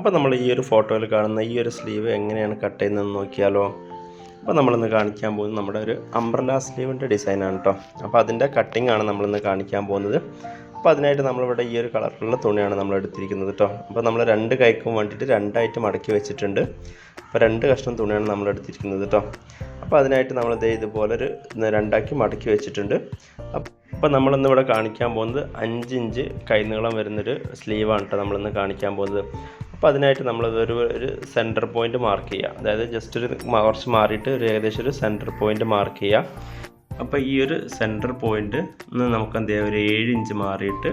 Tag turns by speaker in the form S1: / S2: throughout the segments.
S1: അപ്പോൾ നമ്മൾ ഈ ഒരു ഫോട്ടോയിൽ കാണുന്ന ഈ ഒരു സ്ലീവ് എങ്ങനെയാണ് കട്ട് ചെയ്യുന്നതെന്ന് നോക്കിയാലോ? അപ്പോൾ നമ്മളിന്ന് കാണിക്കാൻ പോകുന്നത് നമ്മുടെ ഒരു അംബ്രല സ്ലീവിന്റെ ഡിസൈനാണ് കേട്ടോ അപ്പോൾ അതിന്റെ കട്ടിംഗ് ആണ് നമ്മളിന്ന് കാണിക്കാൻ പോകുന്നത്. അപ്പോൾ അതിനായിട്ട് നമ്മളിവിടെ ഈ ഒരു കളറിലുള്ള തുണിയാണ് നമ്മൾ എടുത്തിരിക്കുന്നത് കേട്ടോ അപ്പോൾ നമ്മൾ രണ്ട് കൈക്കും വേണ്ടിയിട്ട് രണ്ടായിട്ട് മടക്കി വെച്ചിട്ടുണ്ട്. അപ്പോൾ രണ്ട് കഷ്ണം തുണിയാണ് നമ്മൾ എടുത്തിരിക്കുന്നത് കേട്ടോ അപ്പോൾ അതിനായിട്ട് നമ്മൾ ദേ ഇതുപോലെ ഒരു രണ്ടാക്കി മടക്കി വെച്ചിട്ടുണ്ട്. അപ്പോൾ നമ്മളിന്ന് ഇവിടെ കാണിക്കാൻ പോകുന്നത് അഞ്ച് ഇഞ്ച് കൈനീളം വരുന്നൊരു സ്ലീവാണ് കേട്ടോ നമ്മളിന്ന് കാണിക്കാൻ പോകുന്നത്. അപ്പോൾ അതിനായിട്ട് നമ്മളതൊരു ഒരു സെന്റർ പോയിന്റ് മാർക്ക് ചെയ്യുക അതായത് ജസ്റ്റ് ഒരു കുറച്ച് മാറിയിട്ട് ഒരു ഏകദേശം ഒരു സെന്റർ പോയിന്റ് മാർക്ക് ചെയ്യുക അപ്പോൾ ഈ ഒരു സെന്റർ പോയിന്റ് നമുക്ക് എന്ത് ചെയ്യാം? ഒരു ഏഴ് ഇഞ്ച് മാറിയിട്ട്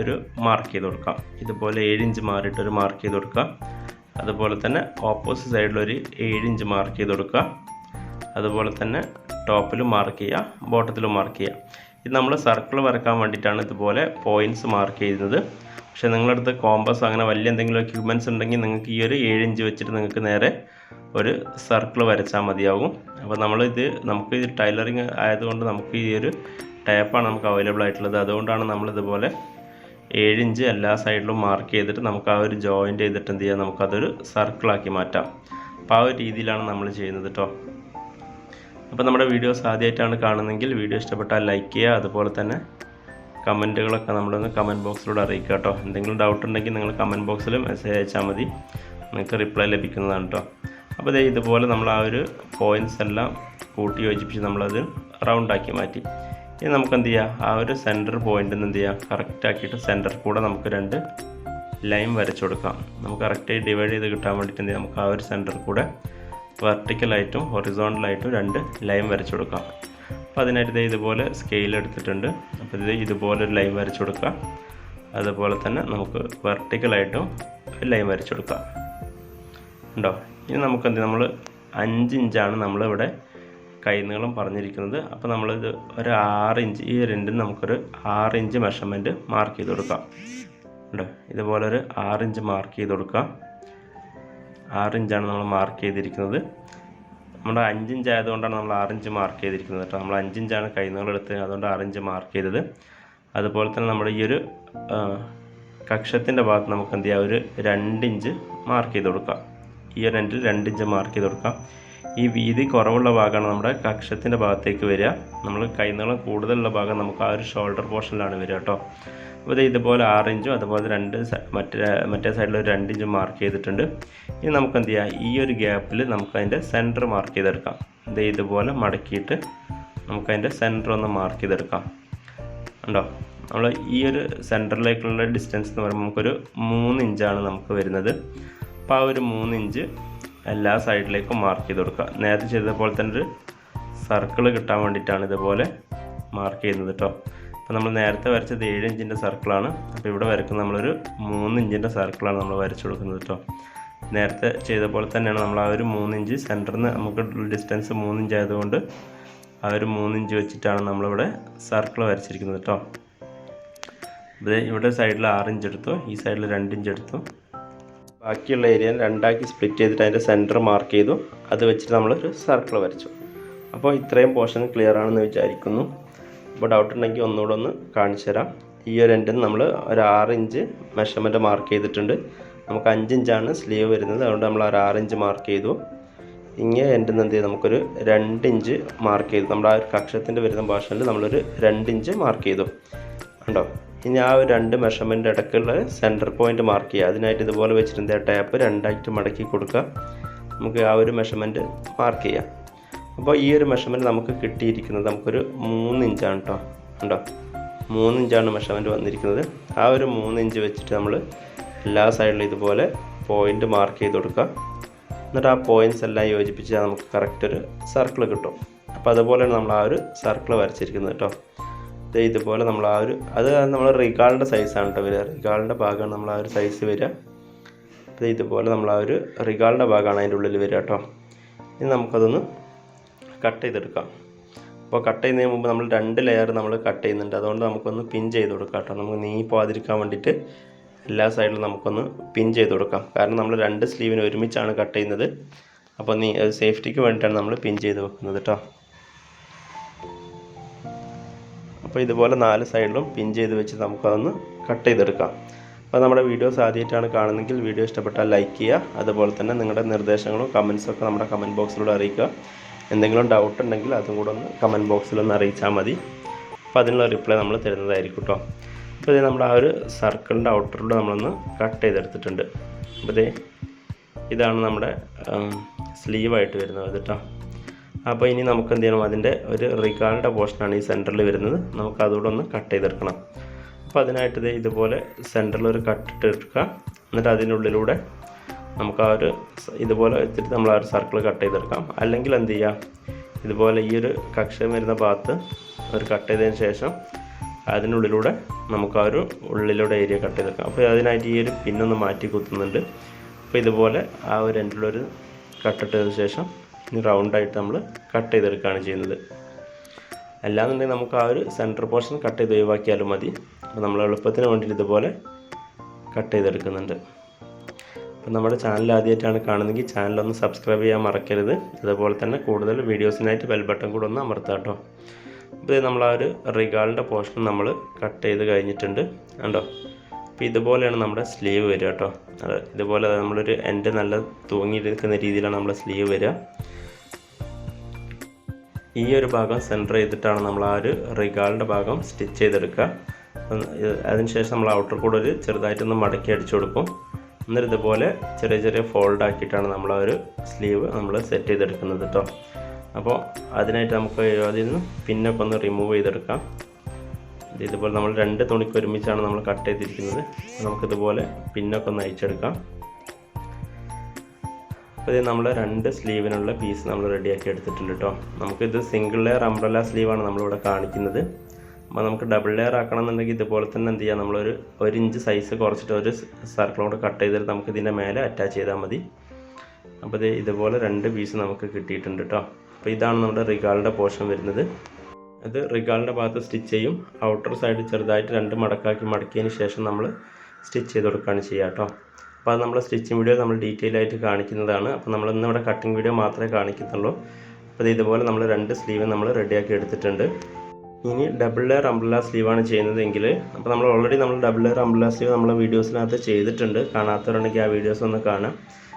S1: ഒരു മാർക്ക് ചെയ്ത് കൊടുക്കാം. ഇതുപോലെ ഏഴ് ഇഞ്ച് മാറിയിട്ട് ഒരു മാർക്ക് ചെയ്ത് കൊടുക്കുക അതുപോലെ തന്നെ ഓപ്പോസിറ്റ് സൈഡിലൊരു ഏഴ് ഇഞ്ച് മാർക്ക് ചെയ്ത് കൊടുക്കുക അതുപോലെ തന്നെ ടോപ്പിലും മാർക്ക് ചെയ്യുക ബോട്ടത്തിലും മാർക്ക് ചെയ്യുക ഇത് നമ്മൾ സർക്കിൾ വരക്കാൻ വേണ്ടിയിട്ടാണ് ഇതുപോലെ പോയിന്റ്സ് മാർക്ക് ചെയ്യുന്നത്. പക്ഷേ നിങ്ങളുടെ അടുത്ത് കോമ്പസ് അങ്ങനെ വലിയ എന്തെങ്കിലും എക്യുപ്മെന്റ്സ് ഉണ്ടെങ്കിൽ നിങ്ങൾക്ക് ഈ ഒരു ഏഴ് ഇഞ്ച് വെച്ചിട്ട് നിങ്ങൾക്ക് നേരെ ഒരു സർക്കിൾ വരച്ചാൽ മതിയാകും അപ്പോൾ നമ്മളിത് നമുക്ക് ഇത് ടൈലറിങ് ആയതുകൊണ്ട് നമുക്ക് ഈ ഒരു ടേപ്പാണ് നമുക്ക് അവൈലബിൾ ആയിട്ടുള്ളത്. അതുകൊണ്ടാണ് നമ്മളിതുപോലെ ഏഴ് ഇഞ്ച് എല്ലാ സൈഡിലും മാർക്ക് ചെയ്തിട്ട് നമുക്ക് ആ ഒരു ജോയിന്റ് ചെയ്തിട്ട് എന്ത് ചെയ്യാം? നമുക്കതൊരു സർക്കിളാക്കി മാറ്റാം. അപ്പോൾ ആ ഒരു രീതിയിലാണ് നമ്മൾ ചെയ്യുന്നത് കേട്ടോ അപ്പോൾ നമ്മുടെ വീഡിയോസ് ആദ്യമായിട്ടാണ് കാണുന്നതെങ്കിൽ വീഡിയോ ഇഷ്ടപ്പെട്ടാൽ ലൈക്ക് ചെയ്യുക. അതുപോലെ തന്നെ കമന്റുകളൊക്കെ നമ്മളൊന്ന് കമന്റ് ബോക്സിലൂടെ അറിയിക്കുക കേട്ടോ. എന്തെങ്കിലും ഡൗട്ട് ഉണ്ടെങ്കിൽ നിങ്ങൾ കമന്റ് ബോക്സിൽ മെസ്സേജ് അയച്ചാൽ മതി. നിങ്ങൾക്ക് റിപ്ലൈ ലഭിക്കുന്നതാണ് കേട്ടോ. അപ്പോൾ ഇതേ ഇതുപോലെ നമ്മൾ ആ ഒരു പോയിന്റ്സ് എല്ലാം കൂട്ടി യോജിപ്പിച്ച് നമ്മളത് റൗണ്ടാക്കി മാറ്റി. ഇനി നമുക്ക് എന്ത് ചെയ്യാം? ആ ഒരു സെന്റർ നിന്ന് എന്ത് ചെയ്യാം? കറക്റ്റ് ആക്കിയിട്ട് സെന്റർ കൂടെ നമുക്ക് രണ്ട് ലൈൻ വരച്ചു കൊടുക്കാം. നമുക്ക് കറക്റ്റായി ഡിവൈഡ് ചെയ്ത് കിട്ടാൻ വേണ്ടിയിട്ട് എന്ത് ചെയ്യാം? നമുക്ക് ആ ഒരു സെന്റർ കൂടെ വെർട്ടിക്കലായിട്ടും ഹൊറിസോണ്ടലായിട്ടും രണ്ട് ലൈൻ വരച്ചു കൊടുക്കാം. അപ്പോൾ അതിനായിട്ട് ഇതുപോലെ സ്കെയിൽ എടുത്തിട്ടുണ്ട്. അപ്പോൾ ഇത് ഇതുപോലെ ഒരു ലൈൻ വരച്ചു കൊടുക്കാം അതുപോലെ തന്നെ നമുക്ക് വെർട്ടിക്കലായിട്ടും ലൈൻ വരച്ചു കൊടുക്കാം ഉണ്ടോ? ഇനി നമുക്ക് എന്ത് നമ്മൾ അഞ്ച് ഇഞ്ചാണ് നമ്മളിവിടെ കൈനീളം പറഞ്ഞിരിക്കുന്നത്. അപ്പോൾ നമ്മളിത് ഒരു ആറ് ഇഞ്ച് ഈ രണ്ടിന് നമുക്കൊരു ആറ് ഇഞ്ച് മെഷർമെന്റ് മാർക്ക് ചെയ്ത് കൊടുക്കാം ഉണ്ടോ? ഇതുപോലെ ഒരു ആറ് ഇഞ്ച് മാർക്ക് ചെയ്ത് കൊടുക്കാം ആറ് ഇഞ്ചാണ് നമ്മൾ മാർക്ക് ചെയ്തിരിക്കുന്നത്. നമ്മുടെ അഞ്ചിഞ്ച് ആയതുകൊണ്ടാണ് നമ്മൾ ആറിഞ്ച് മാർക്ക് ചെയ്തിരിക്കുന്നത് കേട്ടോ. നമ്മൾ അഞ്ചിഞ്ചാണ് കൈനീളം എടുത്ത് അതുകൊണ്ട് ആറിഞ്ച് മാർക്ക് ചെയ്തത്. അതുപോലെ തന്നെ നമ്മുടെ ഈ ഒരു കക്ഷത്തിന്റെ ഭാഗത്ത് നമുക്ക് എന്ത് ചെയ്യാം? ഒരു രണ്ടിഞ്ച് മാർക്ക് ചെയ്ത് കൊടുക്കാം. ഈ ഒരു രണ്ടിൽ രണ്ടിഞ്ച് മാർക്ക് ചെയ്ത് കൊടുക്കാം. ഈ വീതി കുറവുള്ള ഭാഗമാണ് നമ്മുടെ കക്ഷത്തിന്റെ ഭാഗത്തേക്ക് വരിക. നമ്മൾ കൈനീളം കൂടുതലുള്ള ഭാഗം നമുക്ക് ആ ഒരു ഷോൾഡർ പോർഷനിലാണ് വരിക കേട്ടോ. ഇത് ഇതുപോലെ ആറ് ഇഞ്ചും അതുപോലെ രണ്ട് മറ്റേ മറ്റേ സൈഡിൽ ഒരു രണ്ട് ഇഞ്ചും മാർക്ക് ചെയ്തിട്ടുണ്ട്. ഇനി നമുക്ക് എന്ത് ചെയ്യാം? ഈ ഒരു ഗ്യാപ്പിൽ നമുക്ക് അതിന്റെ സെന്റർ മാർക്ക് ചെയ്തെടുക്കാം. ഇത് ഇതുപോലെ മടക്കിയിട്ട് നമുക്ക് അതിന്റെ സെന്റർ ഒന്ന് മാർക്ക് ചെയ്തെടുക്കാം. ഉണ്ടോ നമ്മൾ ഈ ഒരു സെന്ററിലേക്കുള്ള ഡിസ്റ്റൻസ് എന്ന് പറയുമ്പോൾ നമുക്കൊരു മൂന്ന് ഇഞ്ചാണ് നമുക്ക് വരുന്നത്. അപ്പോൾ ആ ഒരു മൂന്ന് ഇഞ്ച് എല്ലാ സൈഡിലേക്കും മാർക്ക് ചെയ്ത് കൊടുക്കുക. നേരത്തെ ചെയ്തതുപോലെ പോലെ തന്നെ ഒരു സർക്കിൾ കിട്ടാൻ വേണ്ടിയിട്ടാണ് ഇതുപോലെ മാർക്ക് ചെയ്യുന്നത് കേട്ടോ അപ്പോൾ നമ്മൾ നേരത്തെ വരച്ചത് ഏഴ് ഇഞ്ചിന്റെ സർക്കിളാണ് അപ്പോൾ ഇവിടെ വരക്കുന്ന നമ്മളൊരു മൂന്ന് ഇഞ്ചിന്റെ സർക്കിളാണ് നമ്മൾ വരച്ചു കൊടുക്കുന്നത് കേട്ടോ. നേരത്തെ ചെയ്ത പോലെ തന്നെയാണ് നമ്മൾ ആ ഒരു മൂന്ന് ഇഞ്ച് സെന്ററിൽ നിന്ന് നമുക്ക് ഡിസ്റ്റൻസ് മൂന്ന് ഇഞ്ച് ആയതുകൊണ്ട് ആ ഒരു മൂന്ന് ഇഞ്ച് വെച്ചിട്ടാണ് നമ്മളിവിടെ സർക്കിൾ വരച്ചിരിക്കുന്നത് കേട്ടോ. ഇത് ഇവിടെ സൈഡിൽ ആറ് ഇഞ്ച് എടുത്തു ഈ സൈഡിൽ രണ്ട് ഇഞ്ച് എടുത്തു. ബാക്കിയുള്ള ഏരിയ രണ്ടാക്കി സ്പ്ലിറ്റ് ചെയ്തിട്ട് അതിന്റെ സെന്റർ മാർക്ക് ചെയ്തു. അത് വെച്ചിട്ട് നമ്മളൊരു സർക്കിൾ വരച്ചു. അപ്പോൾ ഇത്രയും പോർഷൻ ക്ലിയർ ആണെന്ന് വിചാരിക്കുന്നു. അപ്പോൾ ഡൗട്ട് ഉണ്ടെങ്കിൽ ഒന്നുകൂടെ ഒന്ന് കാണിച്ചു തരാം. ഈ ഒരു എൻഡിൽ നമ്മൾ ഒരു ആറ് ഇഞ്ച് മെഷർമെന്റ് മാർക്ക് ചെയ്തിട്ടുണ്ട്. നമുക്ക് അഞ്ച് ഇഞ്ചാണ് സ്ലീവ് വരുന്നത്. അതുകൊണ്ട് നമ്മൾ ഒരു ആറ് ഇഞ്ച് മാർക്ക് ചെയ്തു. ഇങ്ങനെ എൻഡിൽ നിന്ന് എന്ത് ചെയ്തു? നമുക്കൊരു രണ്ട് ഇഞ്ച് മാർക്ക് ചെയ്തു. നമ്മൾ ആ ഒരു കക്ഷത്തിന്റെ വരുന്ന ഭാഷയിൽ നമ്മളൊരു രണ്ട് ഇഞ്ച് മാർക്ക് ചെയ്തു. ഉണ്ടോ ഇനി ആ ഒരു രണ്ട് മെഷർമെന്റ് ഇടയ്ക്കുള്ള സെന്റർ പോയിന്റ് മാർക്ക് ചെയ്യുക. അതിനായിട്ട് ഇതുപോലെ എന്താ ടാപ്പ് രണ്ടായിട്ട് മടക്കി കൊടുക്കുക. നമുക്ക് ആ ഒരു മെഷർമെന്റ് മാർക്ക് ചെയ്യാം. അപ്പോൾ ഈ ഒരു മെഷർമെന്റ് നമുക്ക് കിട്ടിയിരിക്കുന്നത് നമുക്കൊരു മൂന്ന് ഇഞ്ചാണ് കേട്ടോ. ഉണ്ടോ മൂന്ന് ഇഞ്ചാണ് മെഷർമെന്റ് വന്നിരിക്കുന്നത്. ആ ഒരു മൂന്ന് ഇഞ്ച് വെച്ചിട്ട് നമ്മൾ എല്ലാ സൈഡിലും ഇതുപോലെ പോയിന്റ് മാർക്ക് ചെയ്ത് കൊടുക്കുക. എന്നിട്ട് ആ പോയിന്റ്സ് എല്ലാം യോജിപ്പിച്ച് നമുക്ക് കറക്റ്റ് ഒരു സർക്കിൾ കിട്ടും. അപ്പോൾ അതുപോലെയാണ് നമ്മൾ ആ ഒരു സർക്കിൾ വരച്ചിരിക്കുന്നത് കേട്ടോ. ഇതുപോലെ നമ്മൾ ആ ഒരു അത് നമ്മൾ റിഗാളിന്റെ സൈസാണ് കേട്ടോ വരിക. റിഗാളിന്റെ ഭാഗമാണ് നമ്മൾ ആ ഒരു സൈസ് വരിക. അത് ഇതുപോലെ നമ്മൾ ആ ഒരു റിഗാളിന്റെ ഭാഗമാണ് അതിന്റെ ഉള്ളിൽ വരിക കേട്ടോ. ഇനി നമുക്കതൊന്ന് കട്ട് ചെയ്തെടുക്കാം. അപ്പോൾ കട്ട് ചെയ്യുന്നതിന് മുമ്പ് നമ്മൾ രണ്ട് ലെയർ നമ്മൾ കട്ട് ചെയ്യുന്നുണ്ട്. അതുകൊണ്ട് നമുക്കൊന്ന് പിൻ ചെയ്ത് കൊടുക്കാം കേട്ടോ. നമുക്ക് നീ പോകാതിരിക്കാൻ വേണ്ടിയിട്ട് എല്ലാ സൈഡിലും നമുക്കൊന്ന് പിൻ ചെയ്ത് കൊടുക്കാം. കാരണം നമ്മൾ രണ്ട് സ്ലീവിന് ഒരുമിച്ചാണ് കട്ട് ചെയ്യുന്നത്. അപ്പോൾ നീ സേഫ്റ്റിക്ക് വേണ്ടിയിട്ടാണ് നമ്മൾ പിൻ ചെയ്ത് വെക്കുന്നത് കേട്ടോ. അപ്പോൾ ഇതുപോലെ നാല് സൈഡിലും പിൻ ചെയ്ത് വെച്ച് നമുക്കതൊന്ന് കട്ട് ചെയ്തെടുക്കാം. അപ്പോൾ നമ്മുടെ വീഡിയോസ് ആദ്യമായിട്ടാണ് കാണുന്നതെങ്കിൽ വീഡിയോ ഇഷ്ടപ്പെട്ടാൽ ലൈക്ക് ചെയ്യുക. അതുപോലെ തന്നെ നിങ്ങളുടെ നിർദ്ദേശങ്ങളും കമൻസും ഒക്കെ നമ്മുടെ കമന്റ് ബോക്സിലൂടെ അറിയിക്കുക. എന്തെങ്കിലും ഡൗട്ട് ഉണ്ടെങ്കിൽ അതും കൂടെ ഒന്ന് കമന്റ് ബോക്സിലൊന്ന് അറിയിച്ചാൽ മതി. അപ്പോൾ അതിനുള്ള റിപ്ലൈ നമ്മൾ തരുന്നതായിരിക്കും കേട്ടോ അപ്പോൾ ഇതേ നമ്മുടെ ആ ഒരു സർക്കിളിന്റെ ഔട്ടറിലൂടെ നമ്മളൊന്ന് കട്ട് ചെയ്തെടുത്തിട്ടുണ്ട്. അപ്പോൾ ഇതേ ഇതാണ് നമ്മുടെ സ്ലീവായിട്ട് വരുന്നത് കേട്ടോ അപ്പോൾ ഇനി നമുക്ക് എന്ത് ചെയ്യണം? അതിന്റെ ഒരു റിഗാളിന്റെ പോർഷനാണ് ഈ സെന്ററിൽ വരുന്നത്. നമുക്ക് അതുകൂടെ ഒന്ന് കട്ട് ചെയ്തെടുക്കണം. അപ്പോൾ അതിനായിട്ട് ഇതേ ഇതുപോലെ സെന്ററിൽ ഒരു കട്ടിട്ട് എടുക്കുക. എന്നിട്ട് അതിനുള്ളിലൂടെ നമുക്ക് ആ ഒരു ഇതുപോലെ വെച്ചിട്ട് നമ്മൾ ആ ഒരു സർക്കിൾ കട്ട് ചെയ്തെടുക്കാം. അല്ലെങ്കിൽ എന്ത് ചെയ്യാം? ഇതുപോലെ ഈ ഒരു കക്ഷം വരുന്ന ഭാഗത്ത് ഒരു കട്ട് ചെയ്തതിന് ശേഷം അതിനുള്ളിലൂടെ നമുക്ക് ആ ഒരു ഉള്ളിലൂടെ ഏരിയ കട്ട് ചെയ്തെടുക്കാം. അപ്പോൾ അതിനായിട്ട് ഈ ഒരു പിന്നൊന്ന് മാറ്റി കുത്തുന്നുണ്ട്. അപ്പോൾ ഇതുപോലെ ആ ഒരു എൻഡിലൊരു കട്ടിട്ടതിന് ശേഷം ഇനി റൗണ്ടായിട്ട് നമ്മൾ കട്ട് ചെയ്തെടുക്കുകയാണ് ചെയ്യുന്നത്. അല്ലാന്നുണ്ടെങ്കിൽ നമുക്ക് ആ ഒരു സെന്റർ പോർഷൻ കട്ട് ചെയ്ത് ഒഴിവാക്കിയാലും മതി. അപ്പോൾ നമ്മൾ എളുപ്പത്തിന് വേണ്ടിയിട്ട് ഇതുപോലെ കട്ട് ചെയ്തെടുക്കുന്നുണ്ട്. അപ്പോൾ നമ്മുടെ ചാനൽ ആദ്യമായിട്ടാണ് കാണുന്നതെങ്കിൽ ഒന്ന് സബ്സ്ക്രൈബ് ചെയ്യാൻ മറക്കരുത്. അതുപോലെ തന്നെ കൂടുതൽ വീഡിയോസിനായിട്ട് ബെൽ ബട്ടൺ കൂടെ ഒന്ന് അമർത്താം കേട്ടോ. അപ്പോൾ ഇത് നമ്മൾ ആ ഒരു റിഗാളിന്റെ പോർഷൻ നമ്മൾ കട്ട് ചെയ്ത് കഴിഞ്ഞിട്ടുണ്ട്. കണ്ടോ? അപ്പോൾ ഇതുപോലെയാണ് നമ്മുടെ സ്ലീവ് വരിക കേട്ടോ. ഇതുപോലെ നമ്മളൊരു എന്റെ നല്ല തൂങ്ങിയിരിക്കുന്ന രീതിയിലാണ് നമ്മുടെ സ്ലീവ് വരിക. ഈ ഒരു ഭാഗം സെന്റർ ചെയ്തിട്ടാണ് നമ്മൾ ആ ഒരു റിഗാളിന്റെ ഭാഗം സ്റ്റിച്ച് ചെയ്തെടുക്കുക. അതിനുശേഷം നമ്മൾ ഔട്ടർ കൂടെ ഒരു ചെറുതായിട്ടൊന്ന് മടക്കി അടിച്ചു കൊടുക്കും. എന്നിട്ട് ഇതുപോലെ ചെറിയ ചെറിയ ഫോൾഡ് ആക്കിയിട്ടാണ് നമ്മൾ ആ ഒരു സ്ലീവ് നമ്മൾ സെറ്റ് ചെയ്തെടുക്കുന്നത് കേട്ടോ അപ്പോൾ അതിനായിട്ട് നമുക്ക് അതിൽ നിന്ന് പിന്നൊക്കെ ഒന്ന് റിമൂവ് ചെയ്തെടുക്കാം. ഇത് ഇതുപോലെ നമ്മൾ രണ്ട് തുണിക്ക് ഒരുമിച്ചാണ് നമ്മൾ കട്ട് ചെയ്തിരിക്കുന്നത്. നമുക്കിതുപോലെ പിന്നൊക്കെ ഒന്ന് അയച്ചെടുക്കാം അപ്പോൾ ഇത് നമ്മൾ രണ്ട് സ്ലീവിനുള്ള പീസ് നമ്മൾ റെഡിയാക്കി എടുത്തിട്ടുണ്ട് കേട്ടോ നമുക്കിത് സിംഗിൾ ലെയർ അംബ്രല സ്ലീവാണ് നമ്മളിവിടെ കാണിക്കുന്നത്. അപ്പോൾ നമുക്ക് ഡബിൾ ലെയർ ആക്കണം എന്നുണ്ടെങ്കിൽ ഇതുപോലെ തന്നെ എന്ത് ചെയ്യാം? നമ്മളൊരു ഒരു ഇഞ്ച് സൈസ് കുറച്ചിട്ട് ഒരു സർക്കിളോട് കട്ട് ചെയ്തിട്ട് നമുക്ക് ഇതിന്റെ മേലെ അറ്റാച്ച് ചെയ്താൽ മതി. അപ്പോൾ ഇത് ഇതുപോലെ രണ്ട് പീസ് നമുക്ക് കിട്ടിയിട്ടുണ്ട് കേട്ടോ അപ്പോൾ ഇതാണ് നമ്മുടെ റിഗാളിന്റെ പോർഷൻ വരുന്നത്. അത് റിഗാളിന്റെ ഭാഗത്ത് സ്റ്റിച്ച് ചെയ്യും. ഔട്ടർ സൈഡ് ചെറുതായിട്ട് രണ്ട് മടക്കാക്കി മടക്കിയതിന് ശേഷം നമ്മൾ സ്റ്റിച്ച് ചെയ്ത് കൊടുക്കുകയാണ് ചെയ്യുക കേട്ടോ അപ്പോൾ അത് നമ്മൾ സ്റ്റിച്ചിങ് വീഡിയോ നമ്മൾ ഡീറ്റെയിൽ ആയിട്ട് കാണിക്കുന്നതാണ്. അപ്പോൾ നമ്മൾ ഇന്ന് ഇവിടെ കട്ടിങ് വീഡിയോ മാത്രമേ കാണിക്കുന്നുള്ളൂ അപ്പോൾ ഇത് ഇതുപോലെ നമ്മൾ രണ്ട് സ്ലീവ് നമ്മൾ റെഡിയാക്കി എടുത്തിട്ടുണ്ട്. ഇനി ഡബിൾ ലെയർ അംബ്രല സ്ലീവാണ് ചെയ്യുന്നതെങ്കിൽ അപ്പോൾ നമ്മൾ ഓൾറെഡി നമ്മൾ ഡബിൾ ലെയർ അംബ്രല സ്ലീവ് നമ്മളെ വീഡിയോസിനകത്ത് ചെയ്തിട്ടുണ്ട്. കാണാത്തവരുണ്ടെങ്കിൽ ആ വീഡിയോസ് ഒന്ന് കാണാം.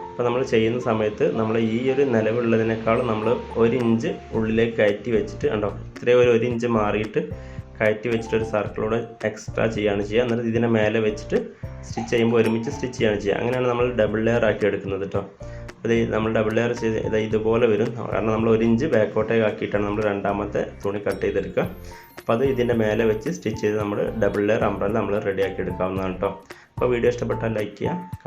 S1: അപ്പോൾ നമ്മൾ ചെയ്യുന്ന സമയത്ത് നമ്മൾ ഈ ഒരു നിലവുള്ളതിനേക്കാളും നമ്മൾ ഒരു ഇഞ്ച് ഉള്ളിലേക്ക് കയറ്റി വെച്ചിട്ട് കണ്ടോ ഇത്രയും ഒരു ഒരു ഇഞ്ച് മാറിയിട്ട് കയറ്റി വെച്ചിട്ട് ഒരു സർക്കിളോടെ എക്സ്ട്രാ ചെയ്യുകയാണ് ചെയ്യുക. എന്നിട്ട് ഇതിനെ മേലെ വെച്ചിട്ട് സ്റ്റിച്ച് ചെയ്യുമ്പോൾ ഒരുമിച്ച് സ്റ്റിച്ച് ചെയ്യുകയാണ് ചെയ്യുക. അങ്ങനെയാണ് നമ്മൾ ഡബിൾ ലെയർ ആക്കി എടുക്കുന്നത് കേട്ടോ ഇത് നമ്മൾ ഡബിൾ ലെയർ ചെയ്ത് ഇത് ഇതുപോലെ വരും. കാരണം നമ്മൾ ഒരു ഇഞ്ച് ബാക്കോട്ടേക്ക് ആക്കിയിട്ടാണ് നമ്മൾ രണ്ടാമത്തെ തുണി കട്ട് ചെയ്തെടുക്കുക. അപ്പോൾ അത് ഇതിന്റെ മേലെ വെച്ച് സ്റ്റിച്ച് ചെയ്ത് നമ്മൾ ഡബിൾ ലെയർ അമ്പ്രല്ല നമ്മൾ റെഡിയാക്കി എടുക്കാവുന്നതാണ് കേട്ടോ അപ്പോൾ വീഡിയോ ഇഷ്ടപ്പെട്ടാൽ ലൈക്ക് ചെയ്യുക.